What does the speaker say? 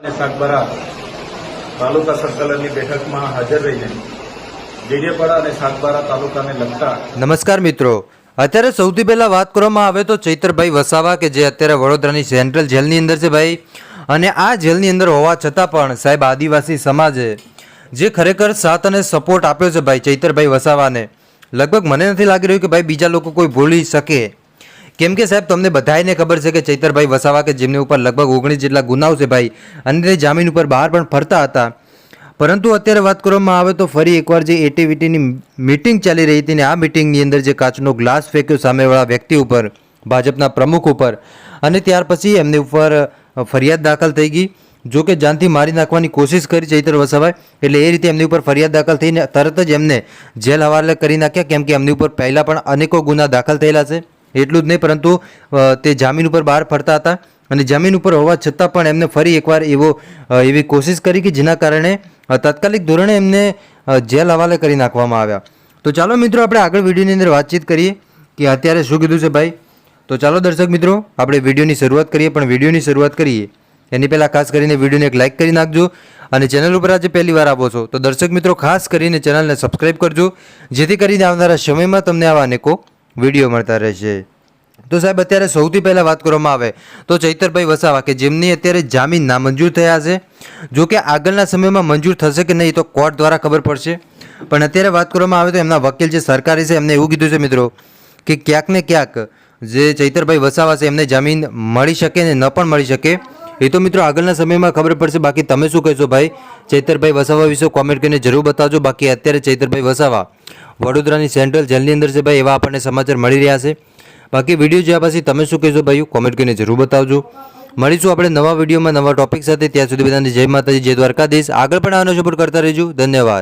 અને સાગબારા તાલુકા સંકલનની બેઠકમાં હાજર રહીને ડેડિયાપાડા અને સાગબારા તાલુકાને લગતા નમસ્કાર મિત્રો. અત્યારે સૌથી પહેલાં વાત કરવામાં આવે તો ચૈતરભાઈ વસાવા કે જે અત્યારે વડોદરાની સેન્ટ્રલ જેલની અંદર છે ભાઈ. અને આ જેલની અંદર હોવા છતાં પણ સાહેબ આદિવાસી સમાજે જે ખરેખર સાથ અને સપોર્ટ આપ્યો છે ભાઈ ચૈતરભાઈ વસાવાને. લગભગ મને નથી લાગી રહ્યું કે ભાઈ બીજા લોકો કોઈ ભૂલી શકે. કેમ કે સાહેબ, તમને બધાને ખબર છે કે ચૈતરભાઈ વસાવા કે જેમની ઉપર લગભગ ઓગણીસ જેટલા ગુનાઓ છે ભાઈ અને તે જામીન ઉપર બહાર પણ ફરતા હતા. પરંતુ અત્યારે વાત કરવામાં આવે તો ફરી એકવાર જે એટીવીટીની મિટિંગ ચાલી રહી હતી ને આ મિટિંગની અંદર જે કાચનો ગ્લાસ ફેંક્યો સામેવાળા વ્યક્તિ ઉપર, ભાજપના પ્રમુખ ઉપર, અને ત્યાર પછી એમની ઉપર ફરિયાદ દાખલ થઈ ગઈ. જો કે જાનથી મારી નાખવાની કોશિશ કરી ચૈતર વસાવાએ, એટલે એ રીતે એમની ઉપર ફરિયાદ દાખલ થઈને તરત જ એમને જેલ હવાલે કરી નાખ્યા, કેમ કે એમની ઉપર પહેલાં પણ અનેકો ગુના દાખલ થયેલા છે. એટલું જ નહીં, પરંતુ તે જામીન ઉપર બહાર ફરતા હતા. અને જમીન ઉપર હોવા છતાં પણ એમને ફરી એકવાર એવો એવી કોશિશ કરી કે જેના કારણે તાત્કાલિક ધોરણે એમને જેલ હવાલે કરી નાખવામાં આવ્યા. તો ચાલો મિત્રો, આપણે આગળ વિડીયોની અંદર વાતચીત કરીએ કે અત્યારે શું કીધું છે ભાઈ? તો ચાલો દર્શક મિત્રો, આપણે વિડીયોની શરૂઆત કરીએ, પણ વિડીયોની શરૂઆત કરીએ. એની પહેલાં ખાસ કરીને વિડીયોને એક લાઇક કરી નાખજો અને ચેનલ ઉપર આજે પહેલી વાર આવો છો, તો દર્શક મિત્રો, ખાસ કરીને ચેનલને સબસ્ક્રાઈબ કરજો, જેથી કરીને આવનારા સમયમાં તમને આવા અનેકો વીડિયો મળતા રહેશે. તો સાહેબ, અત્યારે સૌથી પહેલાં વાત કરવામાં આવે તો ચૈતરભાઈ વસાવા કે જેમની અત્યારે જામીન નામંજૂર થયા છે. જો કે આગળના સમયમાં મંજૂર થશે કે નહીં તો કોર્ટ દ્વારા ખબર પડશે. પણ અત્યારે વાત કરવામાં આવે તો એમના વકીલ જે સરકારી છે એમને એવું કીધું છે મિત્રો કે ક્યાંક ને ક્યાંક જે ચૈતરભાઈ વસાવા છે એમને જામીન મળી શકે ને ન પણ મળી શકે. એ તો મિત્રો આગળના સમયમાં ખબર પડશે. બાકી તમે શું કહેશો ભાઈ? ચૈતરભાઈ વસાવા વિશે કોમેન્ટ કરીને જરૂર બતાવજો. બાકી અત્યારે ચૈતરભાઈ વસાવા વડોદરાની સેન્ટ્રલ જેલની અંદર છે ભાઈ, એવા આપણને સમાચાર મળી રહ્યા છે. બાકી વીડિયો જોયા પછી તમે શું કહેશો ભાઈ? કોમેન્ટ કરીને જરૂર બતાવજો. મળીશું આપણે નવા વિડીયોમાં નવા ટોપિક સાથે. ત્યાં સુધી બધાને જય માતાજી, જય દ્વારકાધીશ. આગળ પણ આનો સપોર્ટ કરતા રહેજો. ધન્યવાદ.